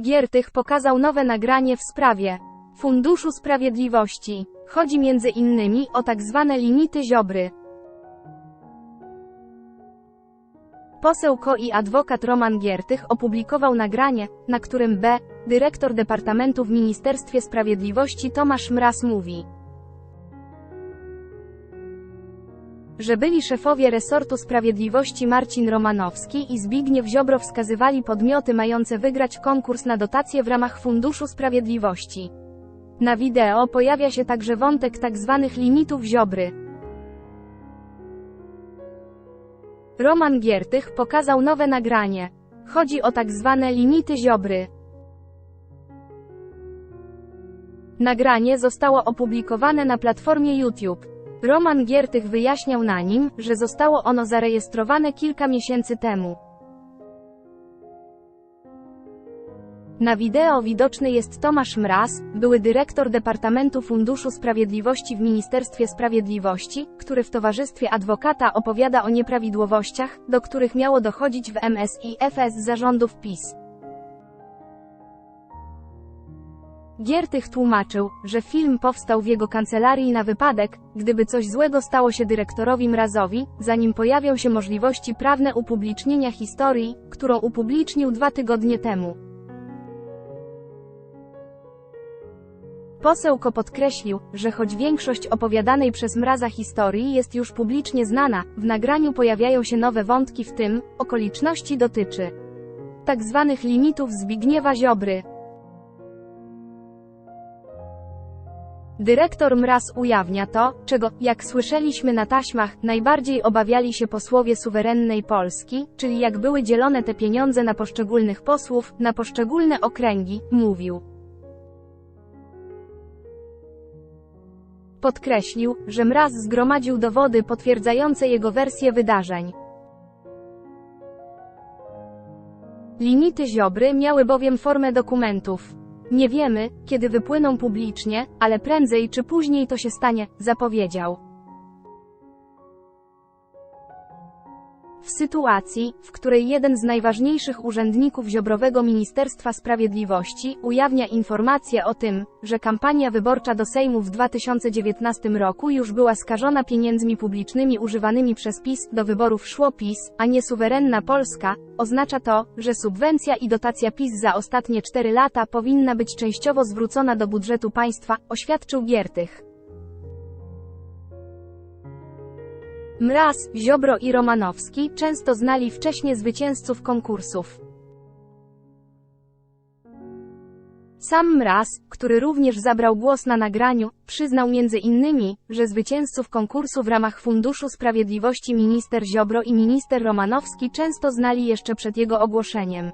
Giertych pokazał nowe nagranie w sprawie Funduszu Sprawiedliwości. Chodzi między innymi o tak zwane limity Ziobry. Poseł KO i adwokat Roman Giertych opublikował nagranie, na którym B, dyrektor Departamentu w Ministerstwie Sprawiedliwości Tomasz Mraz mówi, że byli szefowie resortu sprawiedliwości Marcin Romanowski i Zbigniew Ziobro wskazywali podmioty mające wygrać konkurs na dotacje w ramach Funduszu Sprawiedliwości. Na wideo pojawia się także wątek tzw. limitów Ziobry. Roman Giertych pokazał nowe nagranie. Chodzi o tak zwane limity Ziobry. Nagranie zostało opublikowane na platformie YouTube. Roman Giertych wyjaśniał na nim, że zostało ono zarejestrowane kilka miesięcy temu. Na wideo widoczny jest Tomasz Mraz, były dyrektor Departamentu Funduszu Sprawiedliwości w Ministerstwie Sprawiedliwości, który w towarzystwie adwokata opowiada o nieprawidłowościach, do których miało dochodzić w MSI FS zarządów PiS. Giertych tłumaczył, że film powstał w jego kancelarii na wypadek, gdyby coś złego stało się dyrektorowi Mrazowi, zanim pojawią się możliwości prawne upublicznienia historii, którą upublicznił dwa tygodnie temu. Posełko podkreślił, że choć większość opowiadanej przez Mraza historii jest już publicznie znana, w nagraniu pojawiają się nowe wątki w tym, okoliczności dotyczy tak zwanych limitów Zbigniewa Ziobry. Dyrektor Mraz ujawnia to, czego, jak słyszeliśmy na taśmach, najbardziej obawiali się posłowie suwerennej Polski, czyli jak były dzielone te pieniądze na poszczególnych posłów, na poszczególne okręgi, mówił. Podkreślił, że Mraz zgromadził dowody potwierdzające jego wersję wydarzeń. Limity Ziobry miały bowiem formę dokumentów. Nie wiemy, kiedy wypłyną publicznie, ale prędzej czy później to się stanie, zapowiedział. Sytuacji, w której jeden z najważniejszych urzędników Ziobrowego Ministerstwa Sprawiedliwości ujawnia informację o tym, że kampania wyborcza do Sejmu w 2019 roku już była skażona pieniędzmi publicznymi używanymi przez PiS, do wyborów szło PiS, a nie suwerenna Polska, oznacza to, że subwencja i dotacja PiS za ostatnie 4 lata powinna być częściowo zwrócona do budżetu państwa, oświadczył Giertych. Mraz, Ziobro i Romanowski często znali wcześnie zwycięzców konkursów. Sam Mraz, który również zabrał głos na nagraniu, przyznał między innymi, że zwycięzców konkursu w ramach Funduszu Sprawiedliwości minister Ziobro i minister Romanowski często znali jeszcze przed jego ogłoszeniem.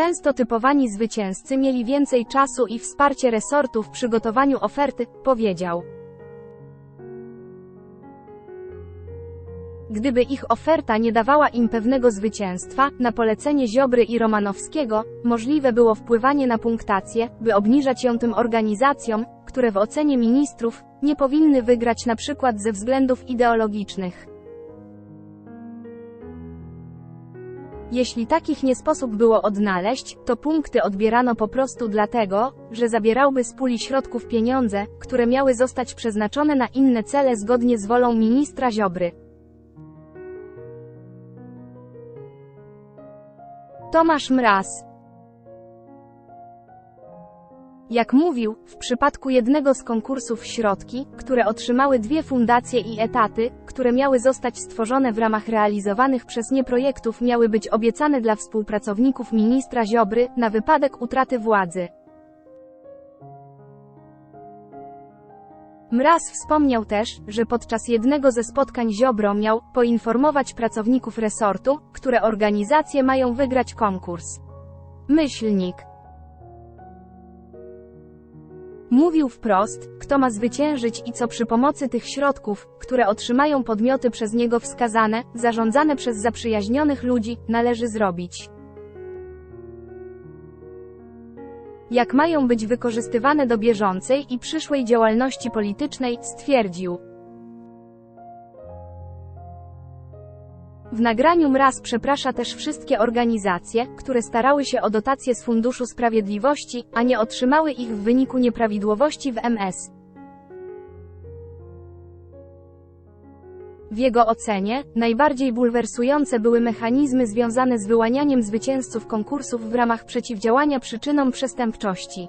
Często typowani zwycięzcy mieli więcej czasu i wsparcie resortu w przygotowaniu oferty, powiedział. Gdyby ich oferta nie dawała im pewnego zwycięstwa, na polecenie Ziobry i Romanowskiego, możliwe było wpływanie na punktację, by obniżać ją tym organizacjom, które w ocenie ministrów, nie powinny wygrać na przykład ze względów ideologicznych. Jeśli takich nie sposób było odnaleźć, to punkty odbierano po prostu dlatego, że zabierałby z puli środków pieniądze, które miały zostać przeznaczone na inne cele zgodnie z wolą ministra Ziobry. Tomasz Mraz Jak mówił, w przypadku jednego z konkursów środki, które otrzymały dwie fundacje i etaty, które miały zostać stworzone w ramach realizowanych przez nie projektów miały być obiecane dla współpracowników ministra Ziobry, na wypadek utraty władzy. Mraz wspomniał też, że podczas jednego ze spotkań Ziobro miał poinformować pracowników resortu, które organizacje mają wygrać konkurs. Myślnik. Mówił wprost, kto ma zwyciężyć i co przy pomocy tych środków, które otrzymają podmioty przez niego wskazane, zarządzane przez zaprzyjaźnionych ludzi, należy zrobić. Jak mają być wykorzystywane do bieżącej i przyszłej działalności politycznej, stwierdził. W nagraniu Mraz przeprasza też wszystkie organizacje, które starały się o dotacje z Funduszu Sprawiedliwości, a nie otrzymały ich w wyniku nieprawidłowości w MS. W jego ocenie, najbardziej bulwersujące były mechanizmy związane z wyłanianiem zwycięzców konkursów w ramach przeciwdziałania przyczynom przestępczości.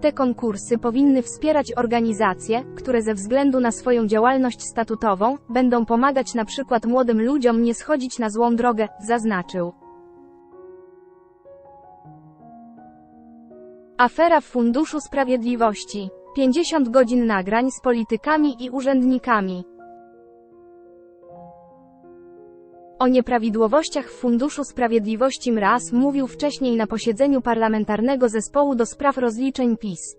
Te konkursy powinny wspierać organizacje, które ze względu na swoją działalność statutową, będą pomagać na przykład młodym ludziom nie schodzić na złą drogę, zaznaczył. Afera w Funduszu Sprawiedliwości. 50 godzin nagrań z politykami i urzędnikami. O nieprawidłowościach w Funduszu Sprawiedliwości MRAS mówił wcześniej na posiedzeniu Parlamentarnego Zespołu do Spraw Rozliczeń PiS.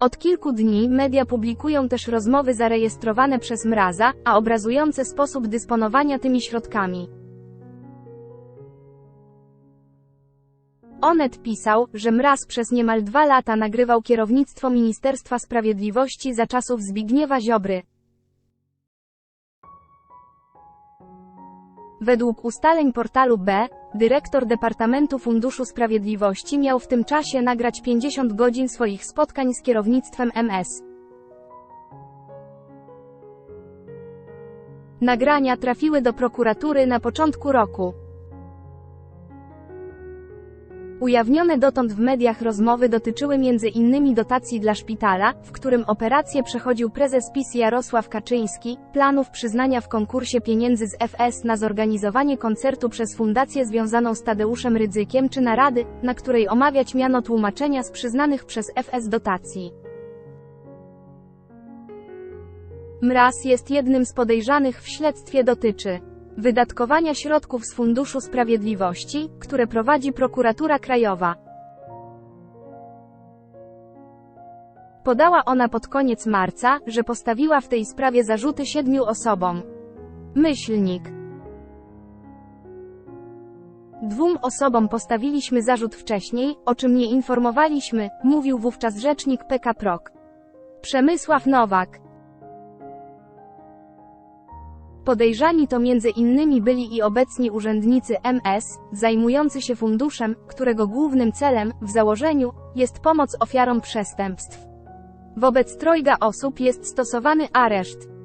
Od kilku dni media publikują też rozmowy zarejestrowane przez Mraza, a obrazujące sposób dysponowania tymi środkami. Onet pisał, że Mraz przez niemal dwa lata nagrywał kierownictwo Ministerstwa Sprawiedliwości za czasów Zbigniewa Ziobry. Według ustaleń portalu B, dyrektor Departamentu Funduszu Sprawiedliwości miał w tym czasie nagrać 50 godzin swoich spotkań z kierownictwem MS. Nagrania trafiły do prokuratury na początku roku. Ujawnione dotąd w mediach rozmowy dotyczyły innymi dotacji dla szpitala, w którym operację przechodził prezes PiS Jarosław Kaczyński, planów przyznania w konkursie pieniędzy z FS na zorganizowanie koncertu przez fundację związaną z Tadeuszem Rydzykiem czy narady, na której omawiać miano tłumaczenia z przyznanych przez FS dotacji. Mraz jest jednym z podejrzanych w śledztwie dotyczy wydatkowania środków z Funduszu Sprawiedliwości, które prowadzi Prokuratura Krajowa. Podała ona pod koniec marca, że postawiła w tej sprawie zarzuty siedmiu osobom. Myślnik. Dwóm osobom postawiliśmy zarzut wcześniej, o czym nie informowaliśmy, mówił wówczas rzecznik PK PROK. Przemysław Nowak. Podejrzani to innymi byli i obecni urzędnicy MS, zajmujący się funduszem, którego głównym celem, w założeniu, jest pomoc ofiarom przestępstw. Wobec trojga osób jest stosowany areszt.